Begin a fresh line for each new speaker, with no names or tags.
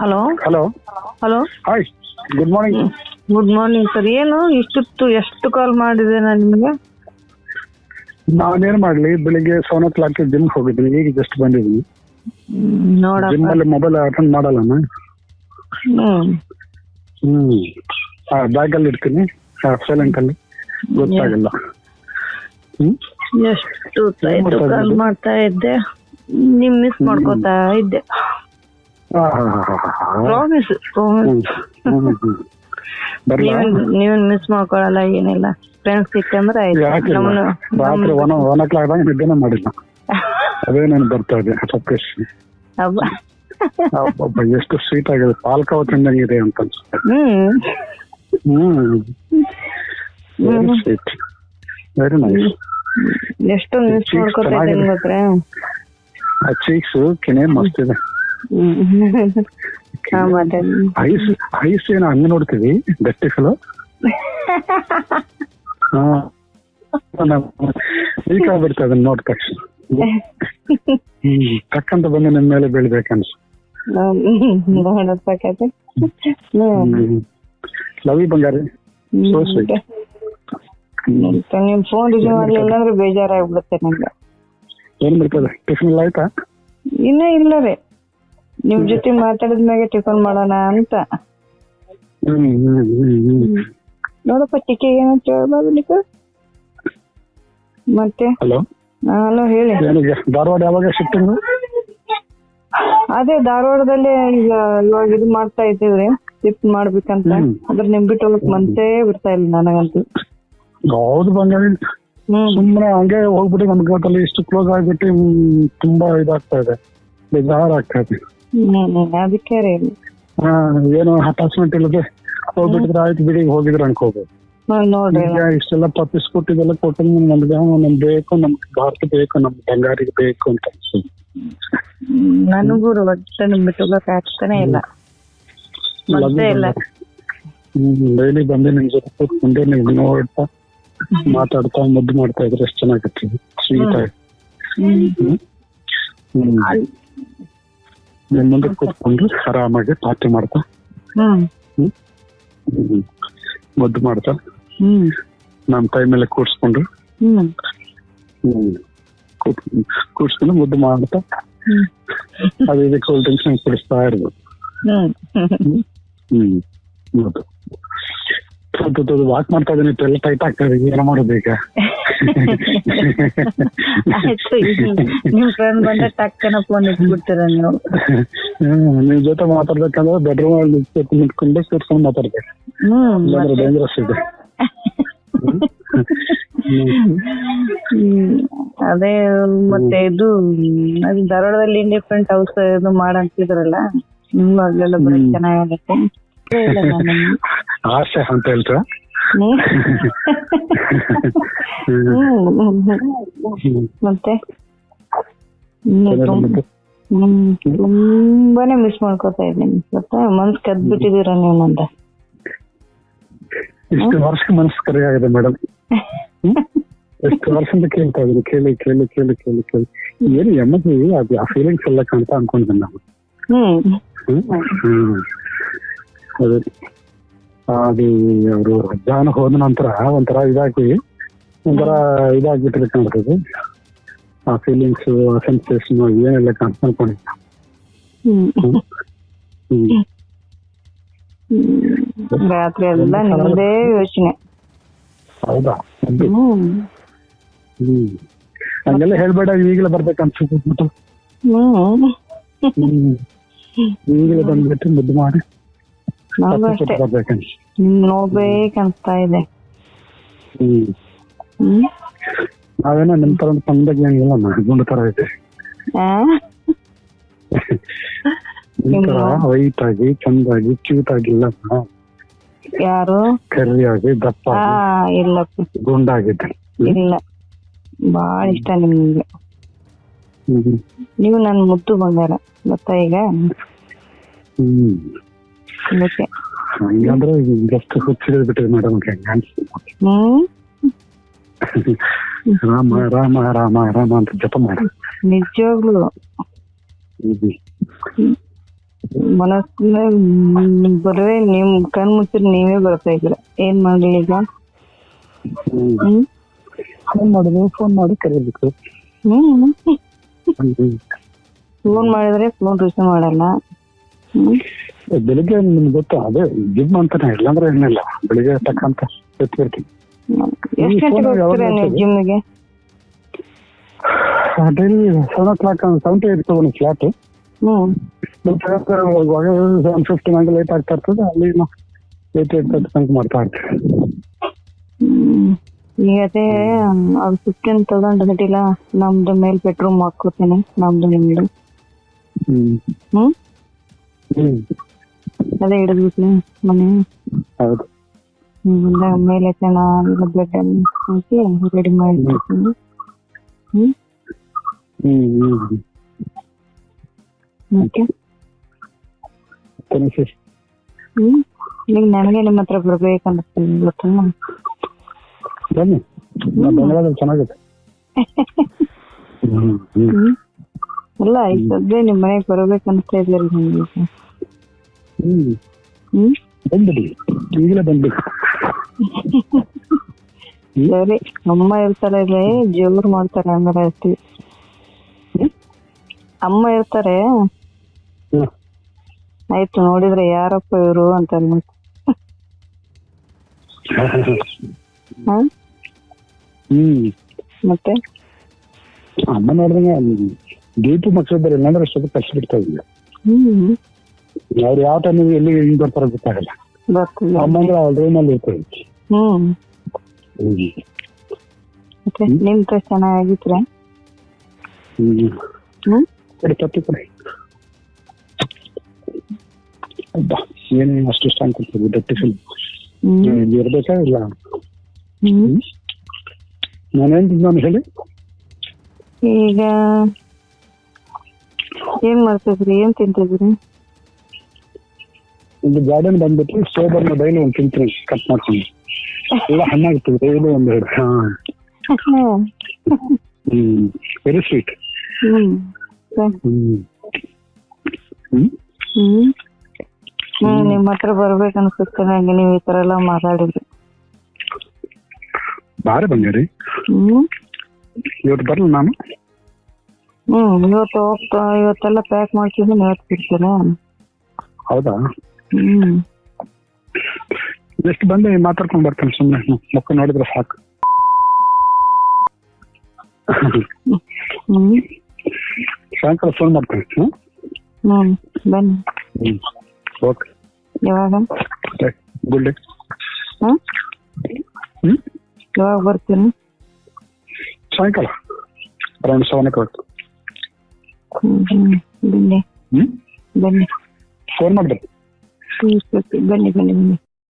Hello
hello
hello
hi good morning
good morning sir ಏನು? ಇಷ್ಟೊತ್ತು ಎಷ್ಟು ಕಾಲ್ ಮಾಡಿದೆ ನಾನು ನಿಮಗೆ?
ನಾನೇನ್ ಮಾಡ್ಲಿ ಬೆಳಿಗ್ಗೆ ಸೆವೆನ್ ಓ ಕ್ಲಾಕ್ ಜಿಮ್ ಹೋಗಿದ್ವಿ. ಈಗ ಜಸ್ಟ್ ಜಿಮ್
ನೋಡಪ್ಪ
ಅಲ್ಲಿ ಮೊಬೈಲ್ ಅಟೆಂಡ್ ಮಾಡಲ್ಲ ನಾನು.
ಹ್ಮ್.
ಹ್ಮ್. ಬ್ಯಾಗ್ ಅಲ್ಲಿ ಇಡ್ತೀನಿ. ಸೈಲೆಂಟ್ ಅಲ್ಲಿ. ಗೊತ್ತಾಗಲ್ಲ. ಹ್ಮ್?
ಎಷ್ಟು ಕಾಲ್ ಮಾಡ್ತಾ ಇದ್ದೆ ನಿಮ್ ಮಿಸ್ ಮಾಡ್ಕೋತಾ ಇದ್ದೆ.
ಹಾ ಹಾ ಹಾ ಹಾ ಹಾ ಹಾ.
ಪ್ರಾಮಿಸ್ ನೀವು ಮಿಸ್ ಮಾಡ್ಕೊಳಲ್ಲ ಏನಿಲ್ಲ. ಫ್ರೆಂಡ್ಸ್ ಸಿಕ್ಕಂದ್ರೆ
ರಾತ್ರಿ ಒನ್ ಒನ್ ಓ ಕ್ಲಾಕ್ ದಾಗ ನಿದ್ದೆನೇ ಮಾಡಿಲ್ಲ. ಅದೇ ನಾನು ಬರ್ತಾ ಇದೆ ಸತೀಶ್ ಅಬ್ಬ ಎಷ್ಟು ಸ್ವೀಟ್ ಆಗಿದೆ. ಪಾಲ್ಕ ತಿಂದಂಗೆ ಇದೆ ಅಂತ ಅನ್ಸುತ್ತೆ.
ಹ್ಮ್.
ಸ್ವೀಟ್ ವೆರಿ ನೈಸ್
ಎಷ್ಟೊಂದು ಮಿಸ್ ಮಾಡ್ಕೊತಾ
ಚೀಕ್ಸ್ ಕೆನೆ ಮಸ್ತ್ ಇದೆ. ಐಸ್ ಐಸ್ ಏನು ಹಂಗ ನೋಡ್ತೀವಿ ಗಟ್ಟಿ ಫಲೋ ಈಗ ಆಗ್ಬಿಡ್ತಾ ಅದನ್ನ ನೋಡ್ ತಕ್ಷಣ. ಟಕ್ಕಂತ ಬಂದು ನಿಮ್ ಮೇಲೆ ಬೀಳ್ಬೇಕನ್ಸು. ಲವಿ ಬಂಗಾರಿ. Sweet.
ಮತ್ತೆ ನಿಮ್ ಫೋನ್ ರಿಸೀವ್ ಮಾಡ್ಲಿಲ್ಲ ಅಂದ್ರೆ ಬೇಜಾರಾಗ್ಬಿಡುತ್ತೆ ನಂಗೆ.
ಏನ್ ಬಿಡ್ತದೆ ಟಿಫಿನ್ ಎಲ್ಲ ಆಯ್ತಾ?
ಇನ್ನ ಇಲ್ಲ ರೀ. ನಿಮ್ ಜೊತೆ ಮಾತಾಡಿದ್ಮ್ಯಾಗೆ ಟಿಫನ್ ಮಾಡೋಣ ಅಂತ. ನೋಡಪ್ಪ ಟಿಕೆ ಏನಂತ ಹೇಳ್ಬಾರ್ದು ನಿಕ ಮತ್ತೆ?
ಹಲೋ?
ಹಲೋ ಹೇಳಿ.
ಧಾರವಾಡ ಯಾವಾಗ ಶಿಫ್ಟಿಂಗ್
ಅದೇ ಧಾರವಾಡದಲ್ಲೇ ಈಗ ಇವಾಗ ಇದು ಮಾಡ್ತಾ ಇದ್ದೀವ್ರಿ. ಶಿಫ್ಟ್ ಮಾಡ್ಬೇಕಂತ. ಅದ್ರ ನಿಮ್ ಬಿಟ್ಟು ಹೋಗಕ್ ಮನ್ಸೇ ಬಿಡ್ತಾ ಇಲ್ಲ ನನಗಂತೂ.
ಹೌದು
ಬಂದ್ರೆ
ಸುಮ್ಮನೆ ಹಂಗೆ ಹೋಗ್ಬಿಟ್ಟು ನಮ್ಗೆ ಇಷ್ಟು ಕ್ಲೋಸ್ ಆಗ್ಬಿಟ್ಟು ತುಂಬಾ ಇದಾಗ್ತಾ ಇದೆ. ಬೇಜಾರಾಗ್ತಾ ಇದೆ.
ಅದಕ್ಕೆ ರೀ
ಹಾ ಏನೋ ಅಟ್ಯಾಚ್ಮೆಂಟ್ ಇಲ್ಲದೆ ಹೋಗ್ಬಿಟ್ಟಿದ್ರೆ ಆಯ್ತು ಬಿಡಿ ಹೋಗಿದ್ರೆ ಅನ್ಕೋಬಹುದು
ನೋಡ್ರಿ.
ಈಗ ಇಷ್ಟೆಲ್ಲ ಪರ್ಚೇಸ್ ಇದೆಲ್ಲ ಕೊಟ್ಟು ನಮ್ಗೆ ನಮ್ಗೆ ಬೇಕು ನಮ್ಗೆ ಭಾರತ ಬೇಕು ನಮ್ ಬಂಗಾರಿಗೆ ಬೇಕು ಅಂತ ಅನ್ಸುತ್ತೆ.
ನನಗೂ ಒಟ್ಟ ನಿಮ್ ಹೋಗಕ್ ಆಗ್ತಾನೆ ಇಲ್ಲ. ಇಲ್ಲ.
ಡೈಲಿ ಬಂದು ನಿಮ್ ಜೊತೆ ಕೂತ್ಕೊಂಡು ನೀವು ನೋಡ್ತಾ ಮಾತಾಡ್ತಾ ಮುದ್ದು ಮಾಡ್ತಾ ಇದ್ರೆ ಎಷ್ಟು ಚೆನ್ನಾಗಿತ್ತು ಸ್ವೀಟ್ ಆಗಿ. ನಿಮ್ ಮುಂದೆ ಕೂತ್ಕೊಂಡು ಆರಾಮಾಗಿ ಪಾರ್ಟಿ ಮಾಡ್ತಾ?
ಹ್ಮ್
ಹ್ಮ್. ಹ್ಮ್. ಮುದ್ದು ಮಾಡ್ತಾ?
ಹ್ಮ್.
ನಮ್ ಕೈ ಮೇಲೆ ಕೂರ್ಸ್ಕೊಂಡು
ಹ್ಮ್.
ಹ್ಮ್. ಕೂತ್- ಕೂರ್ಸ್ಕೊಂಡು ಮುದ್ದು ಮಾಡ್ತಾ?
ಹ್ಮ್.
ಅದು ಇದು ಕೂಲ್ ಡ್ರಿಂಕ್ಸ್ ಹ್ಮ್ ಕುಡಿಸ್ತಾ ಹ್ಮ್.
ಹ್ಮ್.
ಹ್ಮ್. ಹೌದು ವಾಕ್ ಮಾಡ್ತಾ ಇದ್ದೀನಿ ಎಲ್ಲ ಟೈಟ್ ಆಗ್ತಾ ಇದೆ ಏನೋ ಮಾಡೋದು ಈಗ.
ನಿಮ್ ಫ್ರೆಂಡ್ ಬಂದ ಟಕ್ಕನ ಫೋನ್ ಇಟ್ಬಿಡ್ತೀರ ನೀವು?
ನಿಮ್ ಜೊತೆ ಮಾತಾಡ್ಬೇಕಂದ್ರೆ ಬೆಡ್ರೂಮ್ ಅಲ್ಲಿ ನಿಂತ್ಕೊಂಡು ಸೇರ್ಸ್ಕೊಂಡು ಮಾತಾಡ್ಬೇಕು. ಇಲ್ಲಾಂದ್ರೆ. ಡೇಂಜರಸ್ ಇದೆ.
ಅದೇ ಮತ್ತೆ ಇದು ಅದು ಧಾರವಾಡದಲ್ಲಿ ಇಂಡಿಪೆಂಡೆಂಟ್ ಹೌಸ್ ಇದು ಮಾಡಂತಿದ್ರಲ್ಲ ನಿಮ್ಗೂ ಅಲ್ಲೆಲ್ಲ ಬರೀ. ಇಲ್ಲ
ಆಸೆ ಅಂತ ಹೇಳ್ತಾ.
ಮತ್ತೆ? ತುಂಬಾನೇ ಮಿಸ್ ಮಾಡ್ಕೊತಾ ಇದ್ದೀನಿ. ಗೊತ್ತಾ ಮನ್ಸ್ ಕದ್ ಬಿಟ್ಟಿದೀರ ನೀವು ನಂದ?
ಇಷ್ಟು ವರ್ಷ ಮನಸ್ಸು ಕರೆ ಆಗಿದೆ ಮೇಡಮ್ ಎಷ್ಟು ವರ್ಷದಿಂದ ಕೇಳ್ತಾ ಇದ್ದೀನಿ. ಕೇಳಿ ಕೇಳಿ ಕೇಳಿ ಕೇಳಿ ಕೇಳಿ. ಏನು ಎಮ್ಮದಿ ಅದು ಆ ಫೀಲಿಂಗ್ಸ್ ಎಲ್ಲ ಕಾಣ್ತಾ ಅನ್ಕೊಂಡ್ವಿ ನಾವು.
ಹ್ಮ್.
ಅದೇ. ಅವರು ಜಾನ ಹೋದ ನಂತರ ಒಂಥರ ಇದಾಗಿ ಒಂಥರ ಇದಾಗ್ಬಿಟ್ಟಿದೆ ಕಾಣ್ತದೆ ಆ ಫೀಲಿಂಗ್ಸ್ ಆ ಸೆನ್ಸೇಷನ್ ಏನೆಲ್ಲ.
ರಾತ್ರಿ ಎಲ್ಲ ಯೋಚನೆ.
ಹೌದಾ.
ಹ್ಮ್.
ಹಂಗೆಲ್ಲ ಹೇಳ್ಬೇಡ ಈಗಲೇ ಬರ್ಬೇಕು ಅನ್ಸುತ್ತೆ. ಈಗಲೇ ಬಂದ್ಬಿಟ್ಟು ಮುದ್ದು ಮಾಡಿ. ತಪ್ಪು
ಅಷ್ಟೇ.
ಬರ್ಬೇಕನ್ಸ
ನಿಮ್ ಇದೆ.
ಹ್ಮ್. ನಾವೇನೋ ನಿಮ್ ತರ ಸಂದಾಗ ಏನಿಲ್ಲ ನಾ ಗುಂಡು ತರ ಇದೆ.
ಆ?
ನಿಮ್ ತರ ವೈಟ್ ಆಗಿ ಚಂದಾಗಿ ಕ್ಯೂಟ್ ಆಗಿಲ್ಲ
ಯಾರು?
ಕರಿಯಾಗಿ ದಪ್ಪ
ಇಲ್ಲಪ್ಪ
ಗುಂಡಾಗಿದ್ದೆ
ಇಲ್ಲ. ಬಾಳ ಇಷ್ಟ ನಿಮ್ಗೆ. ನೀವು ನನ್ ಮುದ್ದು ಬಂಗಾರ. ಗೊತ್ತಾ ಈಗ?
ಹ್ಮ್.
ಅದಕ್ಕೆ
ಹಂಗಂದ್ರೆ ಜಸ್ಟ್ ಹುಚ್ಚಿಡಿದ್ ಬಿಟ್ಟಿದೆ ಮೇಡಮ್
ಹ್ಮ್
ರಾಮ ರಾಮ ರಾಮ ರಾಮ ಅಂತ ಜಪ ಮಾಡಿ
ನಿಜವಾಗ್ಲು
ಹ್ಮ್
ಮನಸ್ಸಿನ ಬರೇ ನಿಮ್ ಕಣ್ ಮುಚ್ಚಿರ್ ನೀವೇ ಬರ್ತಾ ಇದ್ರ ಏನ್ ಮಾಡ್ಲಿ ಈಗ
ಹ್ಮ್
ಹ್ಮ್
ಫೋನ್ ಮಾಡಿದ್ರು ಫೋನ್ ಮಾಡಿ ಕರೀಬೇಕು
ಹ್ಮ್
ಹ್ಮ್.
ಫೋನ್ ಮಾಡಿದ್ರೆ ಫೋನ್ ರಿಸೀವ್ ಮಾಡಲ್ಲ ಹ್ಮ್
ಬೆಳಿಗ್ಗೆ ನಿಮ್ಗೆ ಗೊತ್ತಾ ಅದೇ ಜಿಮ್ ಅಂತಾನೆ ಇಲ್ಲಾಂದ್ರೆ ಏನಿಲ್ಲ. ಬೆಳಿಗ್ಗೆ ತಕ್ಕಂತ ಎತ್ತಿರ್ತೀನಿ?
ಜಿಮ್ಗೆ?
Daily seven o'clock seventy ಇರ್ತದೆ ಒಂದು ಫ್ಲಾಟ್ ಸೆವೆನ್ ಫಿಫ್ಟಿ ನಂಗೆ ಲೇಟ್ ಆಗ್ತಾ ಇರ್ತದೆ ಅಲ್ಲಿ ಏಟ್ ಏಟ್ ತರ್ಟಿ ತನಕ ಮಾಡ್ತಾ ಇರ್ತೀವಿ.
ಈಗ ಅದೇ ಫಿಫ್ಟೀನ್ ತೌಸಂಡ್ ಗಟ್ಟಿಲ್ಲ ನಮ್ದು ಮೇಲ್ ಬೆಡ್ರೂಮ್ ಹಾಕೋತೀನಿ ನಮ್ದು ನಿಮ್ದು.
ಹ್ಮ್.
ಹ್ಮ್. ಅದೇ ಹಿಡಿದ್ಬಿಟ್ನಿ ಮನೆ.
ಹೌದು.
ಮುಂದೆ ಮೇಲೆ ಚೆನ್ನಾಗಿ ಬ್ಲಡ್ ಅನ್ನು ಹಾಕಿ ರೆಡಿ ಮಾಡಿ ಹ್ಮ್?
ಹ್ಮ್
ಈಗ ನನಗೆ ನಿಮ್ಮ ಹತ್ರ ಬರ್ಬೇಕನ್ನಿಸ್ತೀನಿ ಗೊತ್ತಾ
ಬನ್ನಿ. ಚೆನ್ನಾಗಿತ್ತು ಬೆಂಗಳೂರಲ್ಲಿ ಚೆನ್ನಾಗಿದೆ
ಅಲ್ಲ ಈಗ ಸದ್ಯ ನಿಮ್ಮ ಮನೆಗೆ ಬರ್ಬೇಕನ್ನಿಸ್ತಾ ಇದ್ದೀರಿ ಈಗ.
ಹ್ಮ್?
ಹ್ಮ್
ಬಂದ್ಬಿಡಿ. ಈಗಲೇ ಬಂದ್ಬಿಡಿ.
ಸರಿ ಅಮ್ಮ ಇರ್ತಾರೆ ಇಲ್ಲಿ ಜೋರ್ ಮಾಡ್ತಾರೆ ಅಂದ್ರೆ ಅಷ್ಟೇ. ಅಮ್ಮ ಇರ್ತಾರೆ ಆಯ್ತು ನೋಡಿದ್ರೆ ಯಾರಪ್ಪ ಇವರು ಅಂತ ಅನ್ಬೇಕು ಹ
ಹ್ಮ್?
ಮತ್ತೆ?
ಅಮ್ಮ ನೋಡಿದ್ರೆ ಡ್ಯೂಟಿ ಮಕ್ಕಳಿದ್ದಾರೆ ಇಲ್ಲಾಂದ್ರೆ ಅಷ್ಟೊತ್ತು ಕಷ್ಟ ಬಿಡ್ತಾ ಇದ್ವಿ
ಹ್ಮ್.
ಅವ್ರು ಯಾವ ಟೈಮಿಗೆ ಎಲ್ಲಿ ಹಿಂಗ್ ಬರ್ತಾರ ಗೊತ್ತಾಗಲ್ಲ. ಅಮ್ಮಂದ್ರೆ ಅವ್ರ ರೂಮಲ್ಲಿ ಇರ್ತಾರೆ.
ಹ್ಮ್. ನಿಮ್ ಡ್ರೆಸ್ ಚೆನ್ನಾಗಿದ್ರೆ?
ಹ್ಮ್.
ಹ್ಮ್?
ಕೊಡಿ ತಪ್ಪಿ ಕೊಡಿ. ಅಬ್ಬಾ ಏನೇನು ಅಷ್ಟು ಇಷ್ಟ ಅನ್ಕೊಳ್ತೀವಿ ಗಟ್ಟಿ
ಫಿಲ್ಮ್
ಇರ್ಬೇಕಾ ಇಲ್ಲ? ನಾನೇನ್ ನಾನು ಹೇಳಿ?
ಈಗ ಏನ್ ಮಾಡ್ತಿದ್ರಿ? ಏನ್ ತಿಂತಿದ್ರಿ
ಒಂದು ಗಾರ್ಡನ್ ಬಂದ್ಬಿಟ್ಟು ಸೋಬರ್ನ ಡೈಲಿ ಒಂದು ತಿಂತೀನಿ ಕಟ್ ಮಾಡ್ಕೊಂಡು. ಎಲ್ಲ ಹಣ್ಣಾಗ್ತದೆ ಇದು ಒಂದು ಎರಡು. ಹಾ. ಹ್ಮ್ ವೆರಿ ಸ್ವೀಟ್
ಹ್ಮ್. ಸರಿ.
ಹ್ಮ್. ಹ್ಮ್.
ಹ್ಮ್ ಹ್ಮ್ ನಿಮ್ ಹತ್ರ ಬರ್ಬೇಕು ಅನ್ಸುತ್ತೆ ನಂಗೆ ನೀವು ಈ ತರ ಎಲ್ಲ ಮಾತಾಡಿದ್ರಿ.
ಬಾರಿ ಬಂದಿರಿ. ಇವತ್ತು ಬರಲ್ಲ ನಾನು?
ಹ್ಮ್ ಇವತ್ತು ಹೋಗ್ತಾ ಇವತ್ತೆಲ್ಲ ಪ್ಯಾಕ್ ಮಾಡ್ತಿದ್ದೀನಿ ಇವತ್ತು ಬಿಡ್ತೇನೆ.
ಹೌದಾ?
ಹ್ಮ್.
ಎಷ್ಟು ಬಂದು ಮಾತಾಡ್ಕೊಂಡು ಬರ್ತೀನಿ ಸುಮ್ಮನೆ ಮಕ್ಕ ನೋಡಿದ್ರೆ ಸಾಕು.
ಹ್ಮ್.
ಸಾಯಂಕಾಲ ಫೋನ್ ಮಾಡ್ತೀನಿ ಹ್ಮ್?
ಹ್ಮ್ ಬನ್ನಿ.
ಹ್ಮ್. ಓಕೆ
ಯಾವಾಗ?
ಗುಡ್ ಡೇ
ಹ್ಮ್?
ಹ್ಮ್?
ಯಾವಾಗ ಬರ್ತೀರಿ
ಸಾಯಂಕಾಲ. ಅರೌಂಡ್ ಸೆವೆನ್ ಓ ಕ್ಲಾಕ್
ಹ್ಮ್ ಹ್ಮ್. ಬನ್ನಿ.
ಹ್ಮ್?
ಬನ್ನಿ.
ಫೋನ್ ಮಾಡ್ಬೇಕು
ಹ್ಮ್, ಸರಿ, ಬನ್ನಿ ಬನ್ನಿ ಬನ್ನಿ